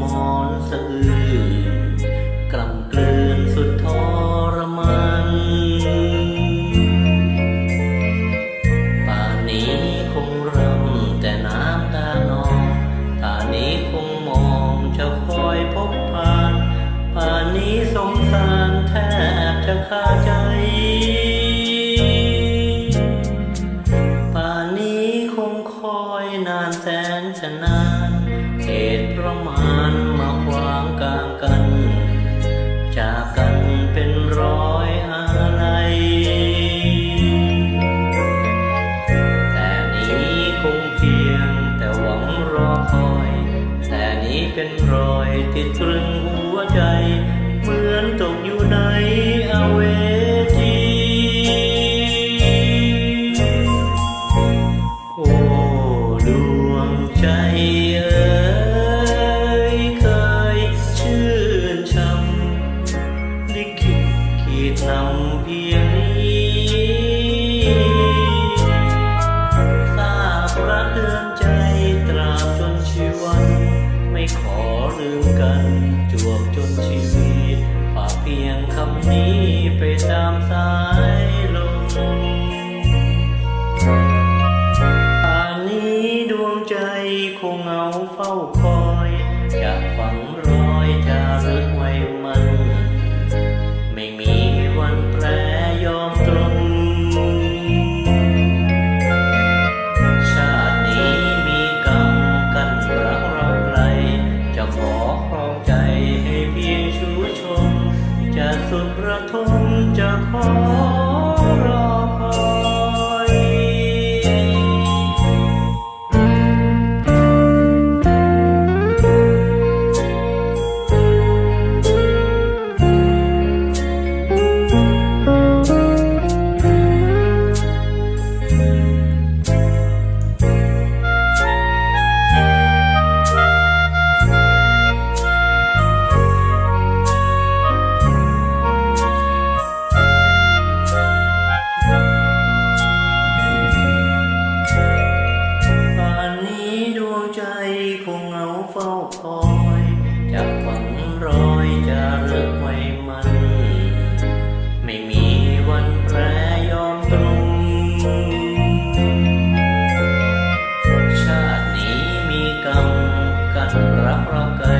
มอนสะอื้นกล่ำกลืนสุดทรมานป่านนี้คงรำแต่น้ำตานองป่านนี้คงมองจะคอยพบผ่าน ป่านนี้สงสารแทบจะขาดใจป่านนี้คงคอยนานแสนจะนาน เหตุประมาณมาขวางกลางกัน จากกันเป็นร้อยอะไร แต่นี้คงเพียงแต่หวังรอคอย แต่นี้เป็นรอยติดตรึงหัวใจ เหมือนตก ไม่ขอลืมกัน จวบจนชีวิตฝากเพียงคำนี้ไปตามสายลมอันนี้ดวงใจคงเหงาเฝ้าคอย สุดระทมจะขอ ใจคงเหงาเฝ้าคอยจะฝังรอยจะเลิกไว้มัน ไม่มีวันแปรยอมตรง ชาตินี้มีกรรมกันรักเราไกล